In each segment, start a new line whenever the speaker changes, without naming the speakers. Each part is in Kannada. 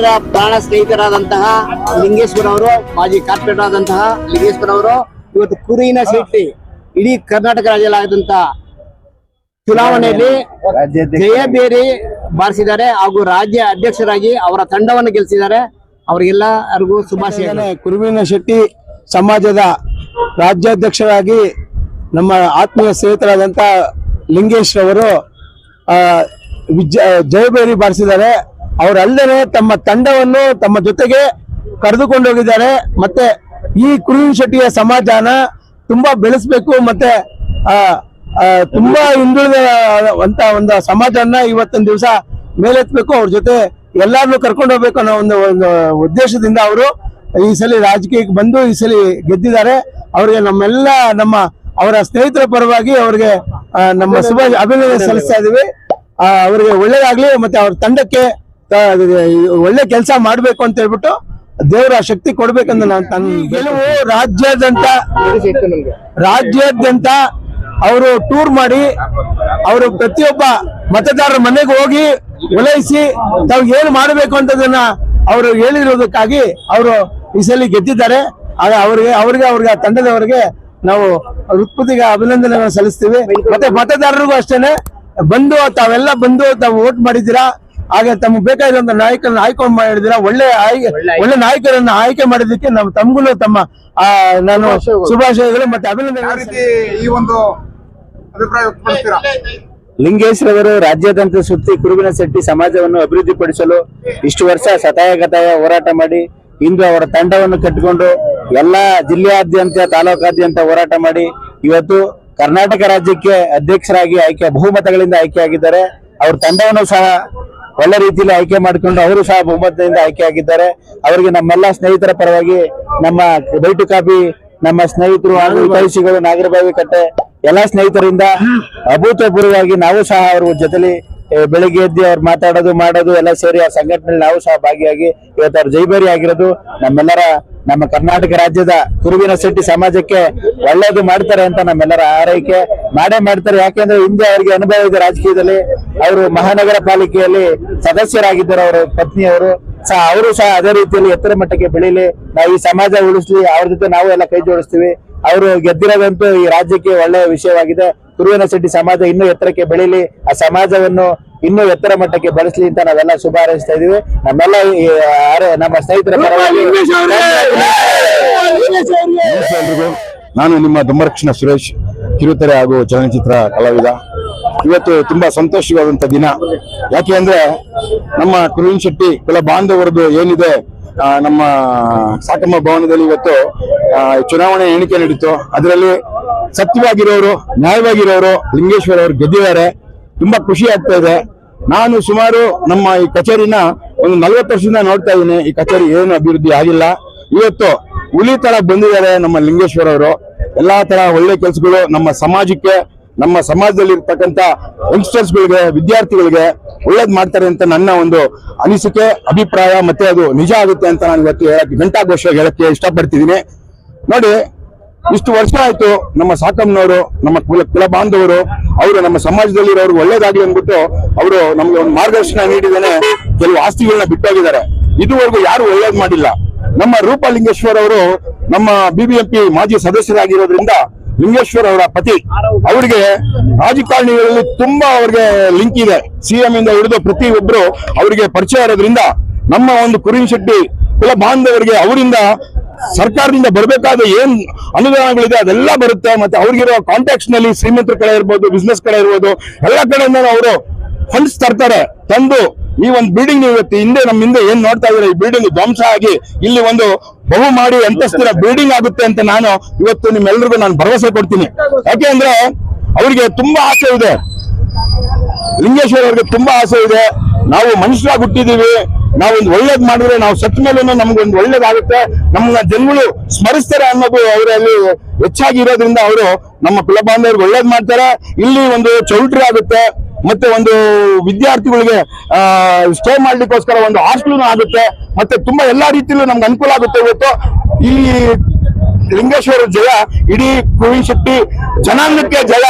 ಎಲ್ಲರ ಪ್ರಾಣ ಸ್ನೇಹಿತರಾದಂತಹ ಲಿಂಗೇಶ್ವರ ಅವರು ಮಾಜಿ ಕಾರ್ಪೊರೇಟರ್ ಆದಂತಹ ಲಿಂಗೇಶ್ವರ ಅವರು ಇವತ್ತು ಕುರಿನ ಶೆಟ್ಟಿ ಇಡೀ ಕರ್ನಾಟಕ ರಾಜ್ಯದಲ್ಲಾದಂತಹ ಚುನಾವಣೆಯಲ್ಲಿ ಜಯಬೇರಿ ಬಾರಿಸಿದ್ದಾರೆ ಹಾಗೂ ರಾಜ್ಯ ಅಧ್ಯಕ್ಷರಾಗಿ ಅವರ ತಂಡವನ್ನು ಗೆಲ್ಲಿಸಿದ್ದಾರೆ. ಅವರಿಗೆಲ್ಲರಿಗೂ ಶುಭಾಶಯ.
ಕುರುವಿನ ಶೆಟ್ಟಿ ಸಮಾಜದ ರಾಜ್ಯಾಧ್ಯಕ್ಷರಾಗಿ ನಮ್ಮ ಆತ್ಮೀಯ ಸ್ನೇಹಿತರಾದಂಥ ಲಿಂಗೇಶ್ ಅವರು ಜಯಬೇರಿ ಬಾರಿಸಿದ್ದಾರೆ. ಅವರಲ್ಲದೆ ತಮ್ಮ ತಂಡವನ್ನು ತಮ್ಮ ಜೊತೆಗೆ ಕರೆದುಕೊಂಡು ಹೋಗಿದ್ದಾರೆ. ಮತ್ತೆ ಈ ಕುರುವಿನ ಶೆಟ್ಟಿಯ ಸಮಾಜಾನ ತುಂಬಾ ಬೆಳೆಸಬೇಕು. ಮತ್ತೆ ತುಂಬಾ ಹಿಂದುಳಿದ ಅಂತ ಒಂದು ಸಮಾಜನ ಇವತ್ತಿನ ದಿವಸ ಮೇಲೆತ್ತಬೇಕು ಅವ್ರ ಜೊತೆ ಎಲ್ಲಾರನ್ನು ಕರ್ಕೊಂಡು ಹೋಗ್ಬೇಕು ಅನ್ನೋ ಒಂದು ಒಂದು ಉದ್ದೇಶದಿಂದ ಅವರು ಈ ಸಲ ರಾಜಕೀಯಕ್ಕೆ ಬಂದು ಈ ಸಲ ಗೆದ್ದಿದ್ದಾರೆ. ಅವರಿಗೆ ನಮ್ಮೆಲ್ಲ ನಮ್ಮ ಅವರ ಸ್ನೇಹಿತರ ಪರವಾಗಿ ಅವರಿಗೆ ನಮ್ಮ ಶುಭ ಅಭಿನಂದನೆ ಸಲ್ಲಿಸ್ತಾ ಇದೀವಿ. ಅವರಿಗೆ ಒಳ್ಳೇದಾಗ್ಲಿ. ಮತ್ತೆ ಅವ್ರ ತಂಡಕ್ಕೆ ಒಳ್ಳೆ ಕೆಲಸ ಮಾಡ್ಬೇಕು ಅಂತ ಹೇಳ್ಬಿಟ್ಟು ದೇವರ ಶಕ್ತಿ ಕೊಡ್ಬೇಕಂತ ನಾನು ತನ್ನ ಗೆಲುವು ರಾಜ್ಯಾದ್ಯಂತ ರಾಜ್ಯಾದ್ಯಂತ ಅವರು ಟೂರ್ ಮಾಡಿ ಅವರು ಪ್ರತಿಯೊಬ್ಬ ಮತದಾರರ ಮನೆಗೆ ಹೋಗಿ ಒಲೈಸಿ ತಾವು ಏನ್ ಮಾಡಬೇಕು ಅಂತದನ್ನ ಅವರು ಹೇಳಿರೋದಕ್ಕಾಗಿ ಅವರು ಈ ಸಲ ಗೆದ್ದಿದ್ದಾರೆ. ಆಗ ಅವರಿಗೆ ಅವರಿಗೆ ಅವ್ರಿಗೆ ತಂಡದವರಿಗೆ ನಾವು ಹೃತ್ಪತಿಗೆ ಅಭಿನಂದನೆಗಳನ್ನು ಸಲ್ಲಿಸ್ತೀವಿ. ಮತ್ತೆ ಮತದಾರರಿಗೂ ಅಷ್ಟೇನೆ. ಬಂದು ತಾವೆಲ್ಲ ಬಂದು ತಾವು ವೋಟ್ ಮಾಡಿದ್ದೀರಾ? ಹಾಗೆ ತಮ್ಗೆ ಬೇಕಾಗಿರುವಂತ ನಾಯಕರನ್ನ ಆಯ್ಕೆ ಮಾಡಿದ್ರೆ ಒಳ್ಳೆ ಆಯ್ಕೆ ಒಳ್ಳೆ ನಾಯಕರನ್ನ ಆಯ್ಕೆ ಮಾಡಿದ್ದಕ್ಕೆ ನಮ್ಮ ತಮ್ಗೂ ತಮ್ಮ ಆ, ನಾನು ಶುಭಾಶಯಗಳು. ಮತ್ತೆ ಅಭಿನಂದನೆ
ಈ ಒಂದು ಅಭಿಪ್ರಾಯ ವ್ಯಕ್ತಪಡಿಸ್ತೀರಾ?
ಲಿಂಗೇಶ್ವರವರು ರಾಜ್ಯಾದ್ಯಂತ ಸುತ್ತಿ ಕುರುಬಿನ ಶೆಟ್ಟಿ ಸಮಾಜವನ್ನು ಅಭಿವೃದ್ಧಿಪಡಿಸಲು ಇಷ್ಟು ವರ್ಷ ಸತಾಯ ಗತಾಯ ಹೋರಾಟ ಮಾಡಿ ಇಂದು ಅವರ ತಂಡವನ್ನು ಕಟ್ಟಿಕೊಂಡು ಎಲ್ಲಾ ಜಿಲ್ಲೆಯಾದ್ಯಂತ ತಾಲೂಕಾದ್ಯಂತ ಹೋರಾಟ ಮಾಡಿ ಇವತ್ತು ಕರ್ನಾಟಕ ರಾಜ್ಯಕ್ಕೆ ಅಧ್ಯಕ್ಷರಾಗಿ ಆಯ್ಕೆ ಬಹುಮತಗಳಿಂದ ಆಯ್ಕೆಯಾಗಿದ್ದಾರೆ. ಅವ್ರ ತಂಡವನ್ನು ಸಹ ಒಳ್ಳೆ ರೀತಿಯಲ್ಲಿ ಆಯ್ಕೆ ಮಾಡಿಕೊಂಡು ಅವರು ಸಹ ಬಹುಮತದಿಂದ ಆಯ್ಕೆ ಆಗಿದ್ದಾರೆ. ಅವರಿಗೆ ನಮ್ಮೆಲ್ಲ ಸ್ನೇಹಿತರ ಪರವಾಗಿ ನಮ್ಮ ಬೈಟು ಕಾಪಿ, ನಮ್ಮ ಸ್ನೇಹಿತರು ಹಾಗೂ ಹಿತೈಷಿಗಳು ನಾಗರಬಾವಿ ಕಟ್ಟೆ, ಎಲ್ಲಾ ಸ್ನೇಹಿತರಿಂದ ಅಭೂತಪೂರ್ವವಾಗಿ ನಾವು ಸಹ ಅವರ ಜೊತೆಲಿ ಬೆಳಿಗ್ಗೆ ಎದ್ದು ಅವ್ರು ಮಾತಾಡೋದು, ಮಾಡೋದು, ಎಲ್ಲ ಸೇರಿ ಆ ಸಂಘಟನೆಯಲ್ಲಿ ನಾವು ಸಹ ಭಾಗಿಯಾಗಿ ಇವತ್ತು ಅವ್ರು ಜೈಬೇರಿ ಆಗಿರೋದು. ನಮ್ಮೆಲ್ಲರ, ನಮ್ಮ ಕರ್ನಾಟಕ ರಾಜ್ಯದ ಕುರುವಿನ ಶೆಟ್ಟಿ ಸಮಾಜಕ್ಕೆ ಒಳ್ಳೇದು ಮಾಡ್ತಾರೆ ಅಂತ ನಮ್ಮೆಲ್ಲರ ಆರೈಕೆ. ಮಾಡೇ ಮಾಡ್ತಾರೆ. ಯಾಕೆಂದ್ರೆ ಹಿಂದೆ ಅವರಿಗೆ ಅನುಭವ ಇದೆ ರಾಜಕೀಯದಲ್ಲಿ. ಅವರು ಮಹಾನಗರ ಪಾಲಿಕೆಯಲ್ಲಿ ಸದಸ್ಯರಾಗಿದ್ದರು ಅವರ, ಪತ್ನಿಯವರು. ಸಹ ಅವರು ಸಹ ಅದೇ ರೀತಿಯಲ್ಲಿ ಎತ್ತರ ಮಟ್ಟಕ್ಕೆ ಬೆಳೀಲಿ. ನಾವು ಈ ಸಮಾಜ ಉಳಿಸ್ಲಿ, ಅವ್ರ ಜೊತೆ ನಾವು ಎಲ್ಲ ಕೈ ಜೋಡಿಸ್ತೀವಿ. ಅವರು ಗೆದ್ದಿರೋದಂತೂ ಈ ರಾಜ್ಯಕ್ಕೆ ಒಳ್ಳೆಯ ವಿಷಯವಾಗಿದೆ. ಕುರುವಿನ ಶೆಟ್ಟಿ ಸಮಾಜ ಇನ್ನೂ ಎತ್ತರಕ್ಕೆ ಬೆಳೀಲಿ ಆ ಸಮಾಜವನ್ನು ಇನ್ನೂ ಎತ್ತರ ಮಟ್ಟಕ್ಕೆ ಬಳಸಲಿ ಅಂತ ನಾವೆಲ್ಲ ಶುಭ ಹಾರೈಸ್ತಾ ಇದೀವಿ ನಮ್ಮೆಲ್ಲ ನಮ್ಮ ಸ್ನೇಹಿತರ
ಎಲ್ರಿಗೂ ನಾನು ನಿಮ್ಮ ದುಮ್ಮರಕ್ಷಣ ಸುರೇಶ್ ಕಿರುತೆರೆ ಹಾಗೂ ಚಲನಚಿತ್ರ ಕಲಾವಿದ. ಇವತ್ತು ತುಂಬಾ ಸಂತೋಷವಾದಂತ ದಿನ. ಯಾಕೆ ಅಂದ್ರೆ ನಮ್ಮ ಕುರುವಿನ ಶೆಟ್ಟಿ ಕುಲ ಬಾಂಧವರದ್ದು ಏನಿದೆ ಆ, ನಮ್ಮ ಸಾಕಮ್ಮ ಭವನದಲ್ಲಿ ಇವತ್ತು ಆ, ಚುನಾವಣೆ ಎಣಿಕೆ ನಡೀತು. ಅದರಲ್ಲಿ ಸತ್ಯವಾಗಿರೋರು, ನ್ಯಾಯವಾಗಿರೋರು ಲಿಂಗೇಶ್ವರ ಅವರು ಗೆದ್ದಿದ್ದಾರೆ. ತುಂಬಾ ಖುಷಿ ಆಗ್ತಾ ಇದೆ. ನಾನು ಸುಮಾರು ನಮ್ಮ ಈ ಕಚೇರಿನ ಒಂದು ನಲವತ್ತು ವರ್ಷದಿಂದ ನೋಡ್ತಾ ಇದ್ದೀನಿ. ಈ ಕಚೇರಿ ಏನು ಅಭಿವೃದ್ಧಿ ಆಗಿಲ್ಲ. ಇವತ್ತು ಹುಲಿ ತರ ಬಂದಿದ್ದಾರೆ ನಮ್ಮ ಲಿಂಗೇಶ್ವರ ಅವರು. ಎಲ್ಲಾ ತರ ಒಳ್ಳೆ ಕೆಲಸಗಳು ನಮ್ಮ ಸಮಾಜಕ್ಕೆ, ನಮ್ಮ ಸಮಾಜದಲ್ಲಿ ಇರ್ತಕ್ಕಂತ ಯಂಗ್ಸ್ಟರ್ಸ್ ಗಳಿಗೆ ವಿದ್ಯಾರ್ಥಿಗಳಿಗೆ ಒಳ್ಳೇದ್ ಮಾಡ್ತಾರೆ ಅಂತ ನನ್ನ ಒಂದು ಅನಿಸಿಕೆ, ಅಭಿಪ್ರಾಯ, ಮತ್ತೆ ಅದು ನಿಜ ಆಗುತ್ತೆ ಅಂತ ನಾನು ಇವತ್ತು ಹೇಳಕ್ಕೆ ಘಂಟಾಘೋಷವಾಗಿ ಹೇಳಕ್ಕೆ ಇಷ್ಟಪಡ್ತಿದ್ದೀನಿ. ನೋಡಿ ಇಷ್ಟು ವರ್ಷ ಆಯ್ತು ನಮ್ಮ ಸಾಕಮ್ಮನವರು, ನಮ್ಮ ಕುಲ ಕುಲ ಬಾಂಧವರು, ಅವರು ನಮ್ಮ ಸಮಾಜದಲ್ಲಿ ಇರೋರು ಒಳ್ಳೇದಾಗ್ಲಿ ಅಂದ್ಬಿಟ್ಟು ಅವರು ನಮ್ಗೆ ಒಂದು ಮಾರ್ಗದರ್ಶನ ನೀಡಿದಾನೆ ಕೆಲವು ಆಸ್ತಿಗಳನ್ನ ಬಿಟ್ಟೋಗಿದ್ದಾರೆ. ಇದುವರೆಗೂ ಯಾರು ಒಳ್ಳೇದ್ ಮಾಡಿಲ್ಲ. ನಮ್ಮ ರೂಪಲಿಂಗೇಶ್ವರ್ ಅವರು ನಮ್ಮ ಬಿಬಿಎಂಪಿ ಮಾಜಿ ಸದಸ್ಯರಾಗಿರೋದ್ರಿಂದ ಲಿಂಗೇಶ್ವರ್ ಅವರ ಪತಿ, ಅವರಿಗೆ ರಾಜಕಾರಣಿಗಳಲ್ಲಿ ತುಂಬಾ ಅವ್ರಿಗೆ ಲಿಂಕ್ ಇದೆ. ಸಿಎಂ ಇಂದ ಹಿಡಿದು ಪ್ರತಿ ಒಬ್ರು ಅವರಿಗೆ ಪರಿಚಯ ಇರೋದ್ರಿಂದ ನಮ್ಮ ಒಂದು ಕುರಿನ್ ಶೆಟ್ಟಿ, ಕುಲ ಬಾಂಧವರಿಗೆ ಅವರಿಂದ ಸರ್ಕಾರದಿಂದ ಬರಬೇಕಾದ ಏನ್ ಅನುದಾನಗಳಿದೆ ಅದೆಲ್ಲ ಬರುತ್ತೆ. ಮತ್ತೆ ಅವ್ರಿಗಿರೋ ಕಾಂಟ್ಯಾಕ್ಟ್ಸ್ನಲ್ಲಿ ಶ್ರೀಮಂತರ ಕಡೆ ಇರ್ಬೋದು ಬಿಸ್ನೆಸ್ ಕಡೆ ಇರ್ಬೋದು, ಎಲ್ಲ ಕಡೆಯಿಂದ ಅವರು ಫಂಡ್ಸ್ ತರ್ತಾರೆ. ತಂದು ಈ ಒಂದು ಬಿಲ್ಡಿಂಗ್ ಇವತ್ತು ಹಿಂದೆ ನಮ್ಮ ಹಿಂದೆ ಏನ್ ನೋಡ್ತಾ ಇದ್ರೆ ಈ ಬಿಲ್ಡಿಂಗ್ ಧ್ವಂಸ ಆಗಿ ಇಲ್ಲಿ ಒಂದು ಬಹು ಮಾಡಿ ಅಂತಸ್ತಿನ ಬಿಲ್ಡಿಂಗ್ ಆಗುತ್ತೆ ಅಂತ ನಾನು ಇವತ್ತು ನಿಮ್ಮೆಲ್ಲರಿಗೂ ನಾನು ಭರವಸೆ ಕೊಡ್ತೀನಿ. ಯಾಕೆ ಅಂದ್ರೆ ಅವ್ರಿಗೆ ತುಂಬಾ ಆಸೆ ಇದೆ. ಲಿಂಗೇಶ್ವರ ಅವ್ರಿಗೆ ತುಂಬಾ ಆಸೆ ಇದೆ. ನಾವು ಮನುಷ್ಯರಾಗಿ ಹುಟ್ಟಿದೀವಿ. ನಾವು ಒಂದು ಒಳ್ಳೇದ್ ಮಾಡಿದ್ರೆ ನಾವು ಸತ್ತ ಮೇಲೂ ನಮ್ಗೊಂದು ಒಳ್ಳೇದಾಗುತ್ತೆ. ನಮ್ಮನ್ನ ಜನಗಳು ಸ್ಮರಿಸ್ತಾರೆ ಅನ್ನೋದು ಅವರಲ್ಲಿ ಹೆಚ್ಚಾಗಿ ಇರೋದ್ರಿಂದ ಅವರು ನಮ್ಮ ಕುಲಬಾಂಧವ್ರಿಗೆ ಒಳ್ಳೇದ್ ಮಾಡ್ತಾರೆ. ಇಲ್ಲಿ ಒಂದು ಚೌಲ್ಟ್ರಿ ಆಗುತ್ತೆ. ಮತ್ತೆ ಒಂದು ವಿದ್ಯಾರ್ಥಿಗಳಿಗೆ ಸ್ಟೇ ಮಾಡ್ಲಿಕ್ಕೋಸ್ಕರ ಒಂದು ಹಾಸ್ಟೆಲ್ ಆಗುತ್ತೆ. ಮತ್ತೆ ತುಂಬಾ ಎಲ್ಲಾ ರೀತಿಯಲ್ಲೂ ನಮ್ಗೆ ಅನುಕೂಲ ಆಗುತ್ತೆ ಇವತ್ತು. ಈ ಲಿಂಗೇಶ್ವರ ಜಯ, ಇಡೀ ಕುರಿಶೆಟ್ಟಿ ಶೆಟ್ಟಿ ಜನಾಂಗಕ್ಕೆ ಜಯ.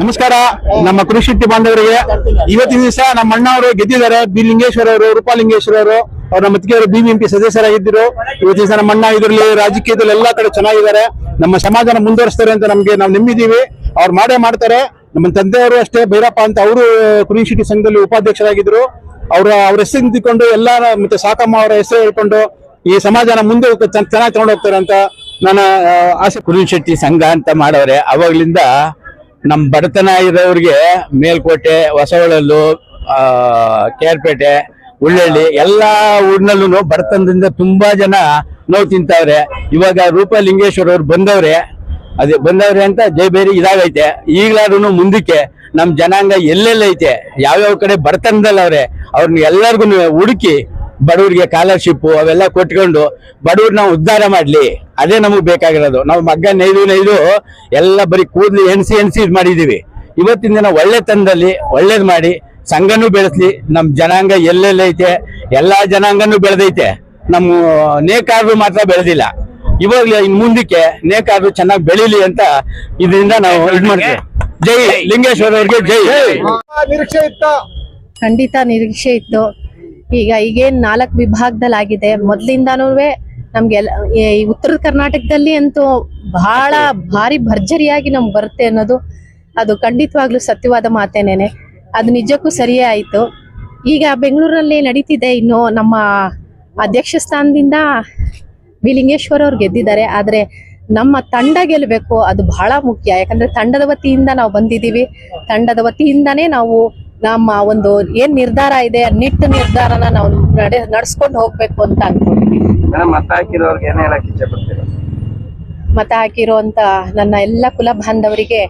ನಮಸ್ಕಾರ, ನಮ್ಮ ಕುರಿಶೆಟ್ಟಿ ಬಾಂಧವರಿಗೆ. ಇವತ್ತಿನ ದಿವಸ ನಮ್ಮ ಅಣ್ಣವರು ಗೆದ್ದಿದ್ದಾರೆ. ಬಿ ಲಿಂಗೇಶ್ವರ ಅವರು ರೂಪಾಲಿಂಗೇಶ್ವರ ಅವರು, ಅವ್ರು ನಮ್ಮ ಮತ್ತಿಗೆಯವರು ಬಿಬಿಎಂಪಿ ಸದಸ್ಯರಾಗಿದ್ದರು. ಇವತ್ತಿನ ದಿವಸ ನಮ್ಮ ಅಣ್ಣ ಇದರಲ್ಲಿ ರಾಜಕೀಯದಲ್ಲಿ ಎಲ್ಲಾ ಕಡೆ ಚೆನ್ನಾಗಿದ್ದಾರೆ. ನಮ್ಮ ಸಮಾಜನ ಮುಂದುವರಿಸ್ತಾರೆ ಅಂತ ನಮ್ಗೆ ನಾವು ನಂಬಿದ್ದೀವಿ. ಅವ್ರು ಮಾಡೇ ಮಾಡ್ತಾರೆ. ನಮ್ಮ ತಂದೆಯವರು ಅಷ್ಟೇ, ಭೈರಪ್ಪ ಅಂತ ಅವರು ಕುರಿಶೆಟ್ಟಿ ಸಂಘದಲ್ಲಿ ಉಪಾಧ್ಯಕ್ಷರಾಗಿದ್ರು ಅವರ, ಅವ್ರ ಹೆಸರು ನಿಂತಿಕೊಂಡು ಎಲ್ಲ ಮತ್ತೆ ಸಾಕಮ್ಮ ಅವರ ಹೆಸರು ಹೇಳ್ಕೊಂಡು ಈ ಸಮಾಜನ ಮುಂದೆ ಚೆನ್ನಾಗಿ ತಗೊಂಡು ಹೋಗ್ತಾರೆ ಅಂತ ನನ್ನ ಆಸೆ.
ಕುರುನ್ ಶೆಟ್ಟಿ ಸಂಘ ಅಂತ ಮಾಡವ್ರೆ ಅವಾಗ್ಲಿಂದ ನಮ್ಮ ಬಡತನ ಇರೋರಿಗೆ ಮೇಲ್ಕೋಟೆ, ಹೊಸಹೊಳಲು ಕೇರ್ಪೇಟೆ ಉಳ್ಳಳ್ಳಿ ಎಲ್ಲಾ ಊರಿನಲ್ಲೂ ಬಡತನದಿಂದ ತುಂಬಾ ಜನ ನೋವು ತಿಂತಾವ್ರೆ. ಇವಾಗ ರೂಪ ಲಿಂಗೇಶ್ವರ ಅವ್ರು ಬಂದವ್ರೆ, ಅದೇ ಬಂದವ್ರೆ ಅಂತ ಜೈಬೇರಿ ಇದಾಗೈತೆ. ಈಗ್ಲಾರು ಮುಂದಕ್ಕೆ ನಮ್ಮ ಜನಾಂಗ ಎಲ್ಲೆಲ್ಲೈತೆ ಯಾವ್ಯಾವ ಕಡೆ ಬಡತನದಲ್ಲಿ ಅವ್ರೆ ಅವ್ರನ್ನ ಎಲ್ಲರಿಗೂ ಹುಡುಕಿ ಬಡವರಿಗೆ ಸ್ಕಾಲರ್ಶಿಪ್ ಅವೆಲ್ಲ ಕೊಟ್ಕೊಂಡು ಬಡವ್ರನ್ನ ಉದ್ಧಾರ ಮಾಡ್ಲಿ. ಅದೇ ನಮಗೆ ಬೇಕಾಗಿರೋದು. ನಾವು ಮಗ್ಗ ನೈದು ನೈದು ಎಲ್ಲ ಬರೀ ಕೂದಲು ಎಣಸಿ ಎಣಸಿ ಇದು ಮಾಡಿದೀವಿ. ಇವತ್ತಿನ ದಿನ ಒಳ್ಳೆತನದಲ್ಲಿ ಒಳ್ಳೇದು ಮಾಡಿ ಸಂಘನೂ ಬೆಳೆಸ್ಲಿ. ನಮ್ಮ ಜನಾಂಗ ಎಲ್ಲೆಲ್ಲೈತೆ ಎಲ್ಲಾ ಜನಾಂಗನೂ ಬೆಳೆದೈತೆ. ನಮ್ಮ ನೇಕಾರರು ಮಾತ್ರ ಬೆಳೆದಿಲ್ಲ. ಇವಾಗ ಇನ್ನು ಮುಂದಕ್ಕೆ ನೇಕಾರರು ಚೆನ್ನಾಗಿ ಬೆಳೀಲಿ ಅಂತ ಇದರಿಂದ ನಾವು ಇದ್ ಮಾಡ್ತೀವಿ. ಜೈ ಲಿಂಗೇಶ್ವರ ಅವ್ರಿಗೆ ಜೈ.
ನಿರೀಕ್ಷೆ ಇತ್ತ?
ಖಂಡಿತ ನಿರೀಕ್ಷೆ ಇತ್ತು. ಈಗ ಈಗೇನ್ ನಾಲ್ಕು ವಿಭಾಗದಲ್ಲಿ ಆಗಿದೆ ಮೊದ್ಲಿಂದಾನು ನಮ್ಗೆ ಈ ಉತ್ತರ ಕರ್ನಾಟಕದಲ್ಲಿ ಅಂತೂ ಬಹಳ ಭಾರಿ ಭರ್ಜರಿಯಾಗಿ ನಮ್ಗೆ ಬರುತ್ತೆ ಅನ್ನೋದು ಅದು ಖಂಡಿತವಾಗ್ಲೂ ಸತ್ಯವಾದ ಮಾತೇನೇನೆ. ಅದು ನಿಜಕ್ಕೂ ಸರಿಯೇ ಆಯ್ತು. ಈಗ ಬೆಂಗಳೂರಲ್ಲಿ ನಡೀತಿದೆ ಇನ್ನು ನಮ್ಮ ಅಧ್ಯಕ್ಷ ಸ್ಥಾನದಿಂದ ವಿ ಲಿಂಗೇಶ್ವರ ಅವ್ರು ಗೆದ್ದಿದ್ದಾರೆ. ಆದ್ರೆ ನಮ್ಮ ತಂಡ ಗೆಲ್ಲಬೇಕು ಅದು ಬಹಳ ಮುಖ್ಯ. ಯಾಕಂದ್ರೆ ತಂಡದ ವತಿಯಿಂದ ನಾವು ಬಂದಿದ್ದೀವಿ. ತಂಡದ ವತಿಯಿಂದಾನೇ ನಾವು ನಮ್ಮ ಒಂದು ಏನ್ ನಿರ್ಧಾರ ಇದೆ ನಿಟ್ಟ ನಿರ್ಧಾರನ ನಾವು ನಡೆ ನಡ್ಸ್ಕೊಂಡು ಹೋಗ್ಬೇಕು ಅಂತ ಅನ್ಕೊಂಡಿದ್ದೀವಿ
ಮತ ಹಾಕಿರೋರ್ಗೆ ಏನ್ ಹೇಳಕ್ ಇಚ್ಛೆ ಪಡ್ತೀರಾ?
ಮತ ಹಾಕಿರುವಂತ ನನ್ನ ಎಲ್ಲ ಕುಲ ಬಾಂಧವರಿಗೆ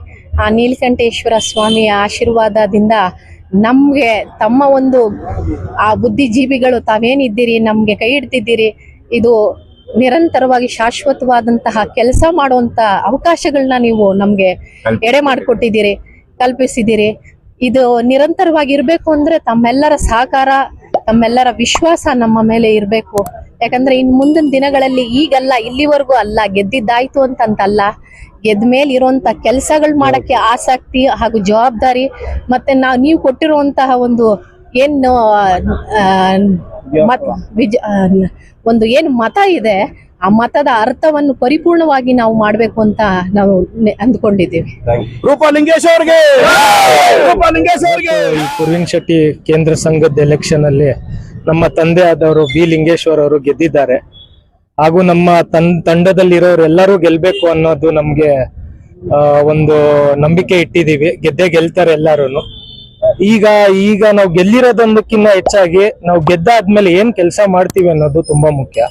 ಆ ನೀಲಕಂಠೇಶ್ವರ ಸ್ವಾಮಿಯ ಆಶೀರ್ವಾದದಿಂದ ನಮ್ಗೆ ತಮ್ಮ ಒಂದು ಆ ಬುದ್ಧಿಜೀವಿಗಳು ತಾವೇನಿದ್ದೀರಿ ನಮ್ಗೆ ಕೈ ಹಿಡ್ತಿದ್ದೀರಿ ಇದು ನಿರಂತರವಾಗಿ ಶಾಶ್ವತವಾದಂತಹ ಕೆಲಸ ಮಾಡುವಂತ ಅವಕಾಶಗಳನ್ನ ನೀವು ನಮ್ಗೆ ಎಡೆ ಮಾಡಿಕೊಟ್ಟಿದ್ದೀರಿ ಕಲ್ಪಿಸಿದ್ದೀರಿ. ಇದು ನಿರಂತರವಾಗಿ ಇರ್ಬೇಕು ಅಂದ್ರೆ ತಮ್ಮೆಲ್ಲರ ಸಹಕಾರ ತಮ್ಮೆಲ್ಲರ ವಿಶ್ವಾಸ ನಮ್ಮ ಮೇಲೆ ಇರ್ಬೇಕು. ಯಾಕಂದ್ರೆ ಇನ್ ಮುಂದಿನ ದಿನಗಳಲ್ಲಿ ಈಗಲ್ಲ ಇಲ್ಲಿವರೆಗೂ ಅಲ್ಲ ಗೆದ್ದಿದ್ದಾಯ್ತು ಅಂತಂತಲ್ಲ ಗೆದ್ದ ಮೇಲೆ ಇರುವಂತ ಕೆಲಸಗಳು ಮಾಡಕ್ಕೆ ಆಸಕ್ತಿ ಹಾಗೂ ಜವಾಬ್ದಾರಿ ಮತ್ತೆ ನಾವು ನೀವು ಕೊಟ್ಟಿರುವಂತಹ ಒಂದು ಏನು ಮತ್ ವಿಜ ಒಂದು ಏನು ಮತ ಇದೆ ಆ ಮತದ ಅರ್ಥವನ್ನು ಪರಿಪೂರ್ಣವಾಗಿ ನಾವು ಮಾಡ್ಬೇಕು ಅಂತ ನಾವು ಅಂದ್ಕೊಂಡಿದ್ದೀವಿ.
ರೂಪಾ ಲಿಂಗೇಶ್ ಅವ್ರಿಗೆ! ರೂಪ ಲಿಂಗೇಶ್ ಅವ್ರಿಗೆ!
ಈ ಕುರ್ವಿನ್ ಶೆಟ್ಟಿ ಕೇಂದ್ರ ಸಂಘದ ಎಲೆಕ್ಷನ್ ಅಲ್ಲಿ ನಮ್ಮ ತಂದೆ ಆದವರು ಬಿ ಲಿಂಗೇಶ್ವರ್ ಅವರು ಗೆದ್ದಿದ್ದಾರೆ. ಹಾಗೂ ನಮ್ಮ ತನ್ ತಂಡದಲ್ಲಿರೋರು ಎಲ್ಲರೂ ಗೆಲ್ಬೇಕು ಅನ್ನೋದು ನಮ್ಗೆ ಆ, ಒಂದು ನಂಬಿಕೆ ಇಟ್ಟಿದೀವಿ ಗೆದ್ದೆ ಗೆಲ್ತಾರೆ ಎಲ್ಲಾರು ಈಗ ಈಗ ನಾವು ಗೆಲ್ಲಿರೋದೊಂದಕ್ಕಿಂತ ಹೆಚ್ಚಾಗಿ ನಾವು ಗೆದ್ದಾದ್ಮೇಲೆ ಏನ್ ಕೆಲಸ ಮಾಡ್ತೀವಿ ಅನ್ನೋದು ತುಂಬಾ ಮುಖ್ಯ.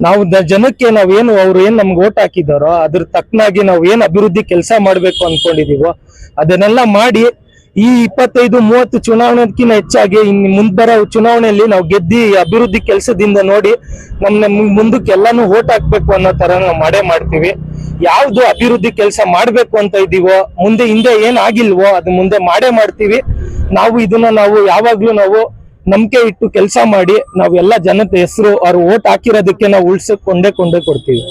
ನಾವು ಜನಕ್ಕೆ ನಾವೇನು ಅವ್ರು ಏನ್ ನಮ್ಗೆ ಓಟ್ ಹಾಕಿದಾರೋ, ಅದ್ರ ತಕ್ಕನಾಗಿ ನಾವು ಏನ್ ಅಭಿವೃದ್ಧಿ ಕೆಲಸ ಮಾಡ್ಬೇಕು ಅನ್ಕೊಂಡಿದೀವೋ, ಅದನ್ನೆಲ್ಲ ಮಾಡಿ ಈ ಇಪ್ಪತ್ತೈದು, ಮೂವತ್ತು ಚುನಾವಣೆಗಿಂತ ಹೆಚ್ಚಾಗಿ ಇನ್ ಮುಂದ್ ಬರೋ ಚುನಾವಣೆಯಲ್ಲಿ ನಾವು ಗೆದ್ದಿ ಅಭಿವೃದ್ಧಿ ಕೆಲಸದಿಂದ ನೋಡಿ ನಮ್ ನಮ್ ಮುಂದಕ್ಕೆ ಎಲ್ಲಾನು ಓಟ್ ಹಾಕ್ಬೇಕು ಅನ್ನೋ ತರ ನಾವು ಮಾಡೇ ಮಾಡ್ತೀವಿ. ಯಾವ್ದು ಅಭಿವೃದ್ಧಿ ಕೆಲಸ ಮಾಡ್ಬೇಕು ಅಂತ ಇದೀವೋ, ಮುಂದೆ ಹಿಂದೆ ಏನ್ ಆಗಿಲ್ವೋ ಅದು ಮುಂದೆ ಮಾಡೇ ಮಾಡ್ತೀವಿ. ನಾವು ಇದನ್ನ ನಾವು ಯಾವಾಗ್ಲೂ ನಾವು ನಂಬಿಕೆ ಇಟ್ಟು ಕೆಲಸ ಮಾಡಿ, ನಾವೆಲ್ಲ ಜನತೆ ಹೆಸರು ಅವ್ರು ಓಟ್ ಹಾಕಿರೋದಕ್ಕೆ ನಾವು ಉಳ್ಸಕ್ ಕೊಂಡೇ ಕೊಂಡೇ ಕೊಡ್ತೀವಿ.